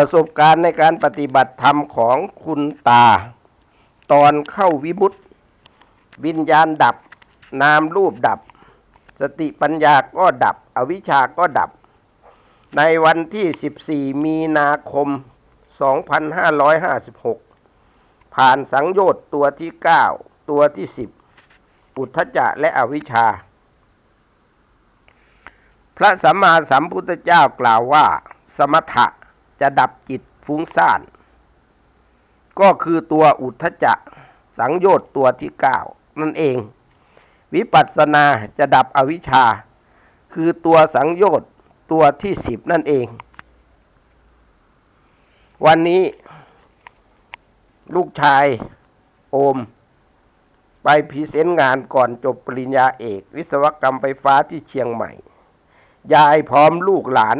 ประสบการณ์ในการปฏิบัติธรรมของคุณตา ตอนเข้าวิมุตติ วิญญาณดับ นามรูปดับ สติปัญญาก็ดับ อวิชชาก็ดับ ในวันที่ 14 มีนาคม 2556 ผ่านสังโยชน์ตัวที่ 9 ตัวที่ 10 อุทธจะและอวิชชา พระสัมมาสัมพุทธเจ้ากล่าวว่า สมถะ จะดับจิตฟุ้งซ่าน ก็คือตัวอุทธจะสังโยชน์ตัวที่9นั่นเอง วิปัสสนาจะดับอวิชชา คือตัวสังโยชน์ตัวที่10นั่นเอง วันนี้ ลูกชายโอม ไปพรีเซนต์งานก่อนจบปริญญาเอก วิศวกรรมไฟฟ้าที่เชียงใหม่ ยายพร้อมลูกหลาน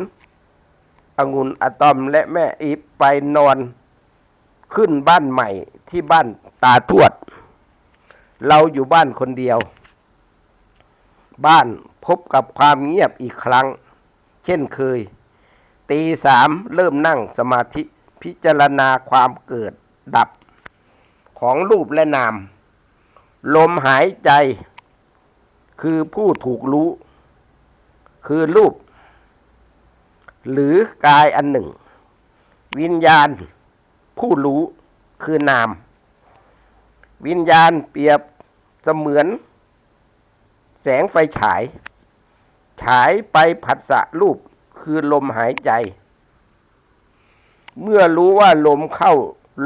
องุ่นอะตอมและแม่อีฟไปนอนขึ้นบ้านใหม่ที่บ้านตาทวด เราอยู่บ้านคนเดียว บ้านพบกับความเงียบอีกครั้ง เช่นเคย ตีสามเริ่มนั่งสมาธิพิจารณาความเกิดดับของรูปและนาม ลมหายใจ คือผู้ถูกรู้ คือรูป หรือกายอันหนึ่ง วิญญาณผู้รู้คือนาม วิญญาณเปรียบเสมือน แสงไฟฉาย ฉายไปผัสสะรูปคือลมหายใจ เมื่อรู้ว่าลมเข้า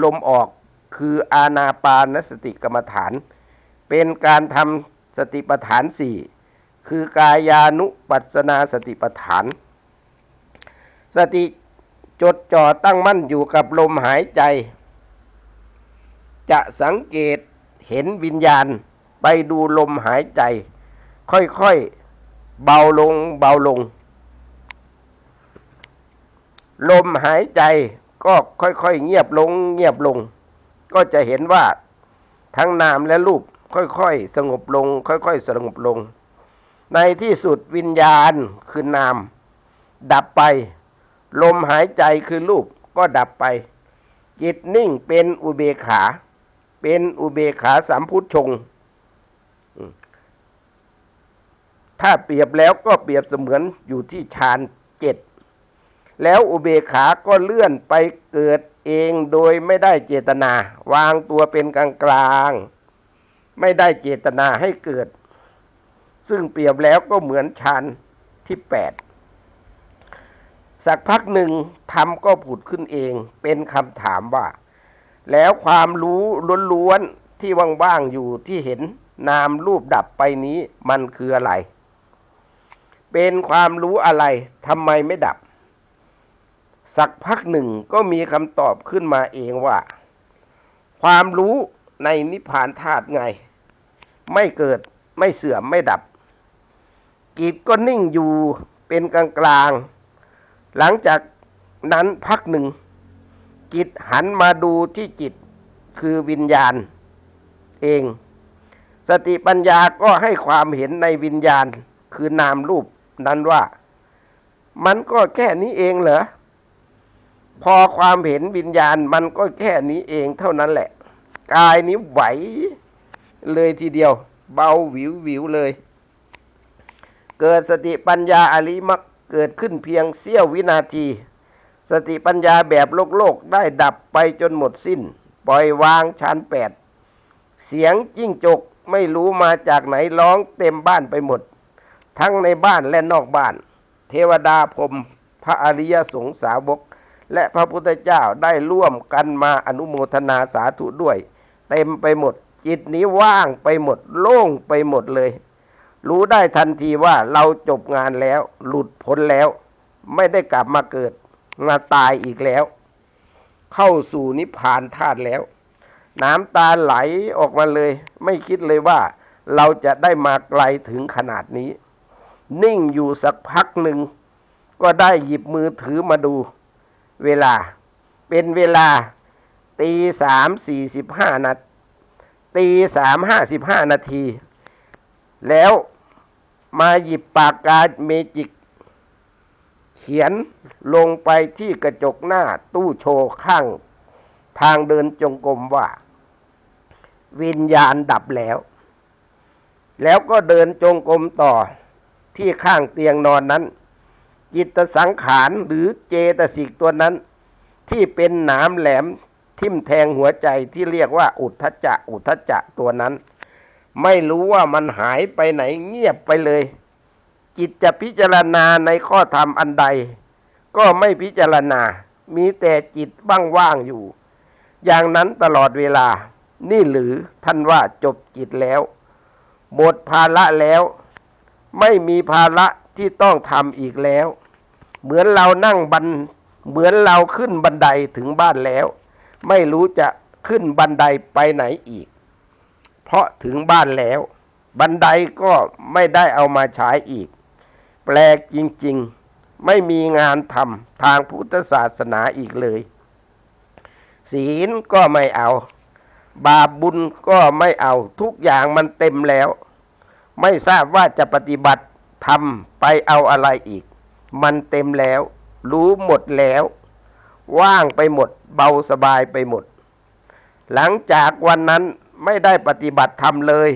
ลมออกคืออาณาปานสติกรรมฐาน เป็นการทำสติปัฏฐานสี่คือกายานุปัสสนาสติปัฏฐาน สติจดจ่อตั้งมั่นอยู่กับลมหายใจ จะสังเกตเห็นวิญญาณไปดูลมหายใจ ค่อยๆ เบาลงเบาลง ลมหายใจก็ค่อยๆ เงียบลง เงียบลง ก็จะเห็นว่าทั้งนามและรูปค่อยๆ สงบลง ค่อยๆ สงบลง ในที่สุดวิญญาณคือนาม ดับไป ลมหายใจคือรูปก็ดับไป จิตนิ่งเป็นอุเบกขา เป็นอุเบกขาสามพุทธชง ถ้าเปรียบแล้วก็เปรียบเสมือนอยู่ที่ฌานเจ็ด แล้วอุเบกขาก็เลื่อนไปเกิดเองโดยไม่ได้เจตนา วางตัวเป็นกลางกลาง ไม่ได้เจตนาให้เกิด ซึ่งเปรียบแล้วก็เหมือนฌานที่แปด สักพักหนึ่งธรรมก็ผุดขึ้นเอง เป็นคำถามว่า แล้วความรู้ล้วนๆที่ว่างๆอยู่ที่เห็นนามรูปดับไปนี้มันคืออะไร เป็นความรู้อะไรทำไมไม่ดับ สักพักหนึ่งก็มีคำตอบขึ้นมาเองว่า ความรู้ในนิพพานธาตุไง ไม่เกิดไม่เสื่อมไม่ดับจิตก็นิ่งอยู่เป็นกลางกลางๆ หลังจากนั้นพักหนึ่ง จิตหันมาดูที่จิตคือวิญญาณเอง สติปัญญาก็ให้ความเห็นในวิญญาณคือนามรูปนั้นว่า มันก็แค่นี้เองเหรอ พอความเห็นวิญญาณมันก็แค่นี้เองเท่านั้นแหละ กายนี้ไหวเลยทีเดียว เบาวิววิวเลย เกิดสติปัญญาอริมัก เกิดขึ้นเพียงเสี้ยววินาที สติปัญญาแบบโลกโลกได้ดับไปจนหมดสิ้น ปล่อยวางชั้นแปด เสียงจิ้งจกไม่รู้มาจากไหนร้องเต็มบ้านไปหมด ทั้งในบ้านและนอกบ้าน เทวดาพรมพระอริยสงสาวก และพระพุทธเจ้าได้ร่วมกันมาอนุโมทนาสาธุด้วย เต็มไปหมด จิตนี้ว่างไปหมด โล่งไปหมดเลย รู้ได้ทันทีว่าเราจบงานแล้ว หลุดพ้นแล้ว ไม่ได้กลับมาเกิด มาตายอีกแล้ว เข้าสู่นิพพานธาตุแล้ว น้ำตาไหลออกมาเลย ไม่คิดเลยว่า เราจะได้มาไกลถึงขนาดนี้ นิ่งอยู่สักพักหนึ่ง ก็ได้หยิบมือถือมาดู เวลา เป็นเวลา ตีสามสี่สิบห้านาทีตีสามห้าสิบห้านาทีแล้ว มาหยิบปากกาเมจิก เขียนลงไปที่กระจกหน้าตู้โชว์ข้าง ทางเดินจงกรมว่า วิญญาณดับแล้ว แล้วก็เดินจงกรมต่อที่ข้างเตียงนอนนั้น จิตสังขารหรือเจตสิกตัวนั้น ที่เป็นหนามแหลมทิ่มแทงหัวใจที่เรียกว่าอุทธจะอุทธจะตัวนั้น ไม่รู้ว่ามันหายไปไหนเงียบไปเลย จิตจะพิจารณาในข้อธรรมอันใด ก็ไม่พิจารณา มีแต่จิตว่างๆอยู่ อย่างนั้นตลอดเวลา นี่หรือท่านว่าจบจิตแล้วหมดภาระแล้ว ไม่มีภาระที่ต้องทำอีกแล้ว เหมือนเรานั่งบันเหมือนเราขึ้นบันไดถึงบ้านแล้ว ไม่รู้จะขึ้นบันไดไปไหนอีก เพราะถึงบ้านแล้ว บันไดก็ไม่ได้เอามาใช้อีก แปลกจริง ๆ ไม่มีงานทำทางพุทธศาสนาอีกเลย ศีลก็ไม่เอา บาปบุญก็ไม่เอาทุกอย่างมันเต็มแล้ว ไม่ทราบว่าจะปฏิบัติทำไปเอาอะไรอีก มันเต็มแล้ว รู้หมดแล้ว ว่างไปหมด เบาสบายไปหมดหลังจากวันนั้น ไม่ได้ปฏิบัติธรรมเลย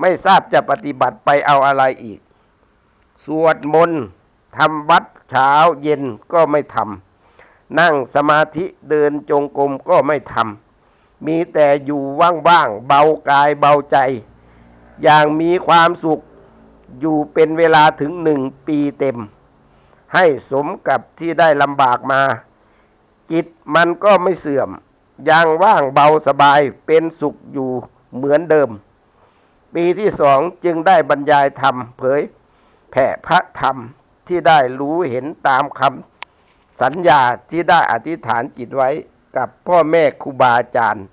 ไม่ทราบจะปฏิบัติไปเอาอะไรอีก สวดมนต์ทำวัดเช้าเย็นก็ไม่ทำนั่งสมาธิเดินจงกรมก็ไม่ทำมีแต่อยู่ว่างๆเบากายเบาใจ อย่างมีความสุขอยู่เป็นเวลาถึงหนึ่งปีเต็ม ให้สมกับที่ได้ลำบากมา จิตมันก็ไม่เสื่อม ยังว่างเบาสบายเป็นสุขอยู่เหมือนเดิม ปีที่สองจึงได้บรรยายธรรมเผย แผ่พระธรรมที่ได้รู้เห็นตามคำสัญญาที่ได้อธิษฐานจิตไว้กับพ่อแม่ครูบาอาจารย์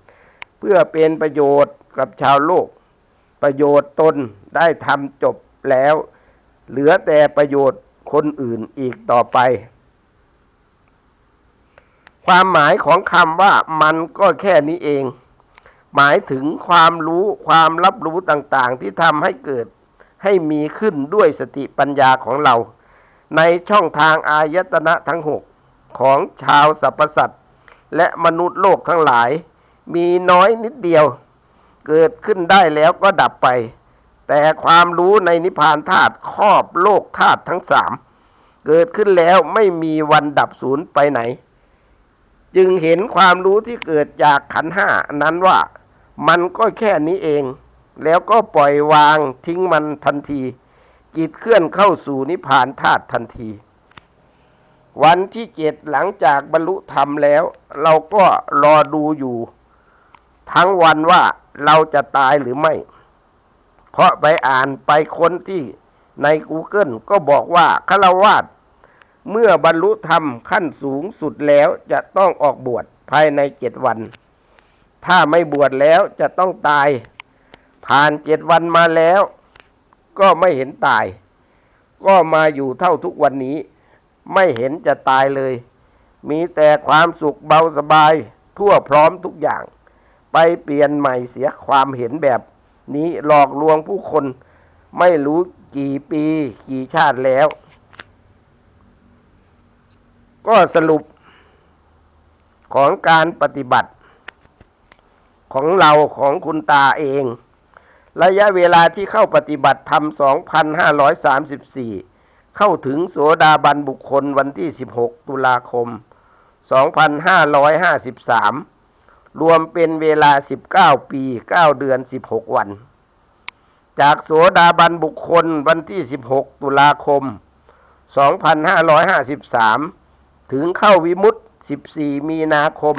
เพื่อเป็นประโยชน์กับชาวโลก ประโยชน์ตนได้ทำจบแล้ว เหลือแต่ประโยชน์คนอื่นอีกต่อไป ความหมายของคำว่ามันก็แค่นี้เอง หมายถึงความรู้ความรับรู้ต่างๆ ที่ทำให้เกิดให้มีขึ้นด้วยสติปัญญาของเรา ในช่องทางอายตนะทั้งหกของชาวสรรพสัตว์และมนุษย์โลกทั้งหลาย มีน้อยนิดเดียว เกิดขึ้นได้แล้วก็ดับไป แต่ความรู้ในนิพพานธาตุครอบโลกธาตุทั้งสามเกิดขึ้นแล้วไม่มีวันดับสูญไปไหน จึงเห็นความรู้ที่เกิดจากขันห้านั้นว่ามันก็แค่นี้เอง แล้วก็ปล่อยวางทิ้งมันทันที จิตเคลื่อนเข้าสู่นิพพานธาตุทันที วันที่เจ็ดหลังจากบรรลุธรรมแล้ว เราก็รอดูอยู่ ทั้งวันว่าเราจะตายหรือไม่ เพราะไปอ่านไปค้นที่ใน Google ก็บอกว่าฆราวาส เมื่อบรรลุธรรมขั้นสูงสุดแล้วจะต้องออกบวชภายในเจ็ดวัน ถ้าไม่บวชแล้วจะต้องตาย ผ่านเจ็ดวันมาแล้ว ก็ไม่เห็นตาย ก็มาอยู่เท่าทุกวันนี้ ไม่เห็นจะตายเลย มีแต่ความสุขเบาสบายทั่วพร้อมทุกอย่าง ไปเปลี่ยนใหม่เสียความเห็นแบบนี้หลอกลวงผู้คนไม่รู้กี่ปีกี่ชาติแล้ว ก็สรุปของการปฏิบัติ ของเราของคุณตาเอง ระยะเวลาที่เข้าปฏิบัติธรรม 2534 เข้าถึงโสดาบันบุคคลวันที่ 16 ตุลาคม 2553 รวมเป็นเวลา 19 ปี 9 เดือน 16 วัน จากโสดาบันบุคคลวันที่ 16 ตุลาคม 2553 ถึงเข้าวิมุตติ14 มีนาคม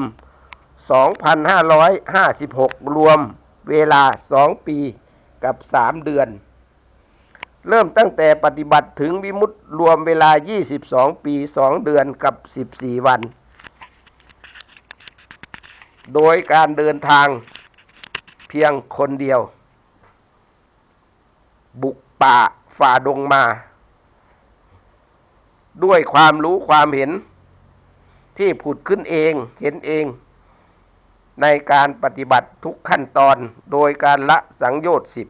2556 รวมเวลา 2 ปีกับ 3 เดือน เริ่มตั้งแต่ปฏิบัติถึงวิมุตติรวมเวลา 22 ปี 2 เดือนกับ 14 วัน โดยการเดินทางเพียงคนเดียว บุกป่าฝ่าดงมา ด้วยความรู้ความเห็น ที่ผุดขึ้นเองเห็นเอง ในการปฏิบัติทุกขั้นตอนโดยการละสังโยชน์สิบ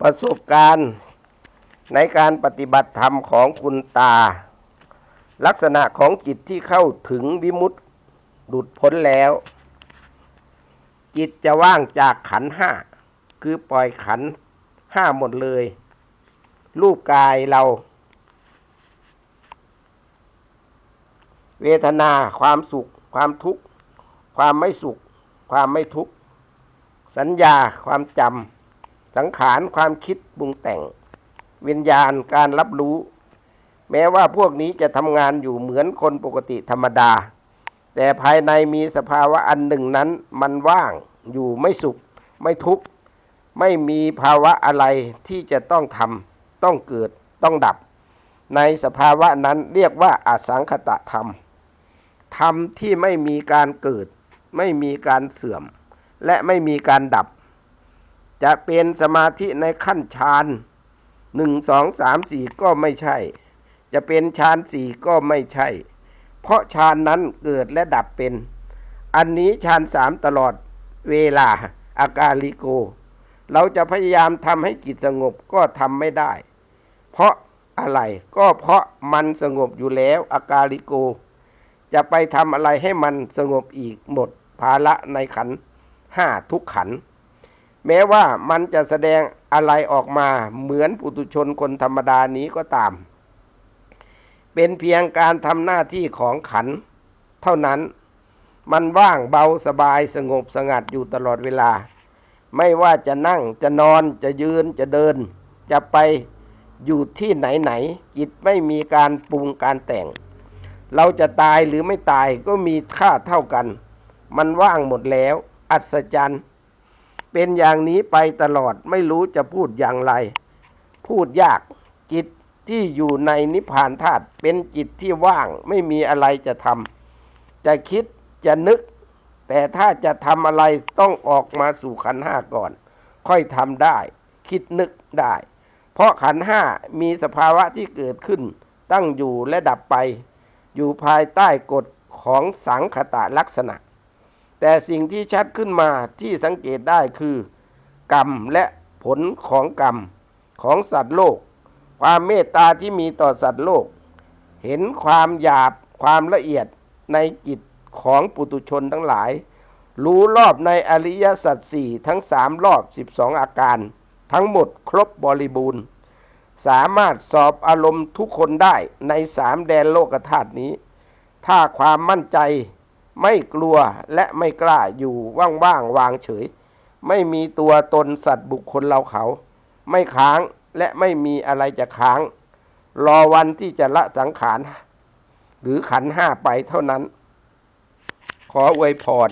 ประสบการณ์ในการปฏิบัติธรรมของคุณตา ลักษณะของจิตที่เข้าถึงวิมุตติหลุดพ้นแล้ว จิตจะว่างจากขันห้า คือปล่อยขันห้าหมดเลย รูปกายเรา เวทนา ความสุข ความทุกข์ ความไม่สุข ความไม่ทุกข์ สัญญา ความจำ สังขาร ความคิดปรุงแต่ง วิญญาณ การรับรู้ แม้ว่าพวกนี้จะทำงานอยู่เหมือนคนปกติธรรมดา แต่ภายในมีสภาวะอันหนึ่งนั้นมันว่าง อยู่ไม่สุข ไม่ทุกข์ ไม่มีภาวะอะไรที่จะต้องทำ ต้องเกิด ต้องดับในสภาวะนั้นเรียกว่าอสังขตธรรม ธรรมที่ไม่มีการเกิด ไม่มีการเสื่อม และไม่มีการดับ จะเป็นสมาธิในขั้นฌานหนึ่งสองสามสี่ก็ไม่ใช่ จะเป็นฌานสี่ก็ไม่ใช่ เพราะฌานนั้นเกิดและดับเป็น อันนี้ฌานสามตลอดเวลาอากาลิโก เราจะพยายามทำให้จิตสงบก็ทำไม่ได้ เพราะอะไรก็เพราะมันสงบอยู่แล้วอากาลิโก จะไปทำอะไรให้มันสงบอีกหมดภาระในขันห้าทุกขัน แม้ว่ามันจะแสดงอะไรออกมาเหมือนปุถุชนคนธรรมดานี้ก็ตาม เป็นเพียงการทำหน้าที่ของขัน เท่านั้น มันว่างเบาสบายสงบสงัดอยู่ตลอดเวลา ไม่ว่าจะนั่งจะนอนจะยืนจะเดิน จะไปอยู่ที่ไหนไหนจิตไม่มีการปรุงการแต่ง เราจะตายหรือไม่ตายก็มีค่าเท่ากัน มันว่างหมดแล้ว อัศจรรย์ เป็นอย่างนี้ไปตลอดไม่รู้จะพูดอย่างไร พูดยากจิตที่อยู่ในนิพพานธาตุเป็นจิตที่ว่างไม่มีอะไรจะทำจะคิดจะนึก แต่ถ้าจะทำอะไรต้องออกมาสู่ขันห้าก่อน ค่อยทำได้ คิดนึกได้ เพราะขันห้ามีสภาวะที่เกิดขึ้น ตั้งอยู่และดับไป อยู่ภายใต้กฎของสังขตะลักษณะ แต่สิ่งที่ชัดขึ้นมาที่สังเกตได้คือ กรรมและผลของกรรมของสัตว์โลก ความเมตตาที่มีต่อสัตว์โลก เห็นความหยาบความละเอียดในจิตของปุตุชนทั้งหลาย รู้รอบในอริยสัจสี่ทั้งสามรอบสิบสองอาการ ทั้งหมดครบบริบูรณ์ สามารถสอบอารมณ์ทุกคนได้ในสามแดนโลกธาตุนี้ ถ้าความมั่นใจไม่กลัวและไม่กล้าอยู่ว่างๆวางเฉย ไม่มีตัวตนสัตว์บุคคลเราเขา ไม่ค้างและไม่มีอะไรจะค้าง รอวันที่จะละสังขาร หรือขันห้าไปเท่านั้น ขออวยพร